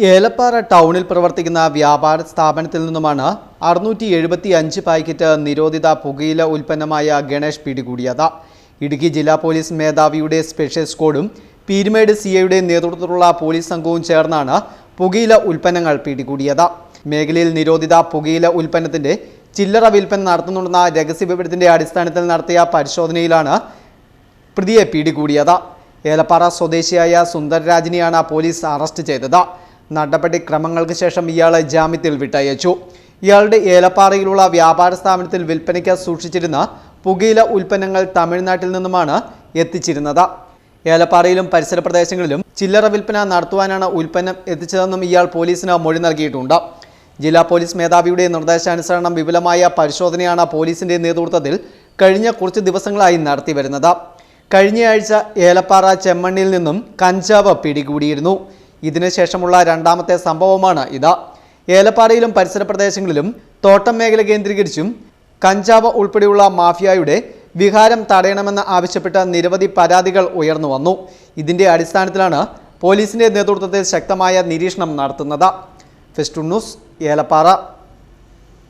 ഏലപ്പാറ ടൗണിൽ പ്രവർത്തിക്കുന്ന വ്യാപാര സ്ഥാപനത്തിൽ നിന്നുമാണ് അറുന്നൂറ്റി എഴുപത്തി അഞ്ച് പാക്കറ്റ് നിരോധിത പുകയില ഉൽപ്പന്നമായ ഗണേഷ് പിടികൂടിയത്. ഇടുക്കി ജില്ലാ പോലീസ് മേധാവിയുടെ സ്പെഷ്യൽ സ്ക്വാഡും പീരുമേട് സി ഐയുടെ നേതൃത്വത്തിലുള്ള പോലീസ് സംഘവും ചേർന്നാണ് പുകയില ഉൽപ്പന്നങ്ങൾ പിടികൂടിയത്. മേഖലയിൽ നിരോധിത പുകയില ഉൽപ്പന്നത്തിന്റെ ചില്ലറ വിൽപ്പന നടത്തുന്നുണ്ടെന്ന രഹസ്യ വിവരത്തിന്റെ അടിസ്ഥാനത്തിൽ നടത്തിയ പരിശോധനയിലാണ് പ്രതിയെ പിടികൂടിയത്. ഏലപ്പാറ സ്വദേശിയായ സുന്ദരരാജിനെയാണ് പോലീസ് അറസ്റ്റ് ചെയ്തത്. നടപടി ക്രമങ്ങൾക്ക് ശേഷം ഇയാളെ ജാമ്യത്തിൽ വിട്ടയച്ചു. ഇയാളുടെ ഏലപ്പാറയിലുള്ള വ്യാപാര സ്ഥാപനത്തിൽ വിൽപ്പനയ്ക്ക് സൂക്ഷിച്ചിരുന്ന പുകയില ഉൽപ്പന്നങ്ങൾ തമിഴ്നാട്ടിൽ നിന്നുമാണ് എത്തിച്ചിരുന്നത്. ഏലപ്പാറയിലും പരിസര പ്രദേശങ്ങളിലും ചില്ലറ വിൽപ്പന നടത്തുവാനാണ് ഉൽപ്പന്നം എത്തിച്ചതെന്നും ഇയാൾ പോലീസിന് മൊഴി നൽകിയിട്ടുണ്ട്. ജില്ലാ പോലീസ് മേധാവിയുടെ നിർദ്ദേശാനുസരണം വിപുലമായ പരിശോധനയാണ് പോലീസിന്റെ നേതൃത്വത്തിൽ കഴിഞ്ഞ കുറച്ച് ദിവസങ്ങളായി നടത്തിവരുന്നത്. കഴിഞ്ഞയാഴ്ച ഏലപ്പാറ ചെമ്മണ്ണിൽ നിന്നും കഞ്ചാവ് പിടികൂടിയിരുന്നു. ഇതിനുശേഷമുള്ള രണ്ടാമത്തെ സംഭവമാണ് ഇത്. ഏലപ്പാറയിലും പരിസര പ്രദേശങ്ങളിലും തോട്ടം മേഖല കേന്ദ്രീകരിച്ചും കഞ്ചാവ് ഉൾപ്പെടെയുള്ള മാഫിയയുടെ വിഹാരം തടയണമെന്ന് ആവശ്യപ്പെട്ട നിരവധി പരാതികൾ ഉയർന്നു വന്നു. ഇതിന്റെ അടിസ്ഥാനത്തിലാണ് പോലീസിന്റെ നേതൃത്വത്തിൽ ശക്തമായ നിരീക്ഷണം നടത്തുന്നത്. ഫെസ്റ്റു ന്യൂസ് ഏലപ്പാറ.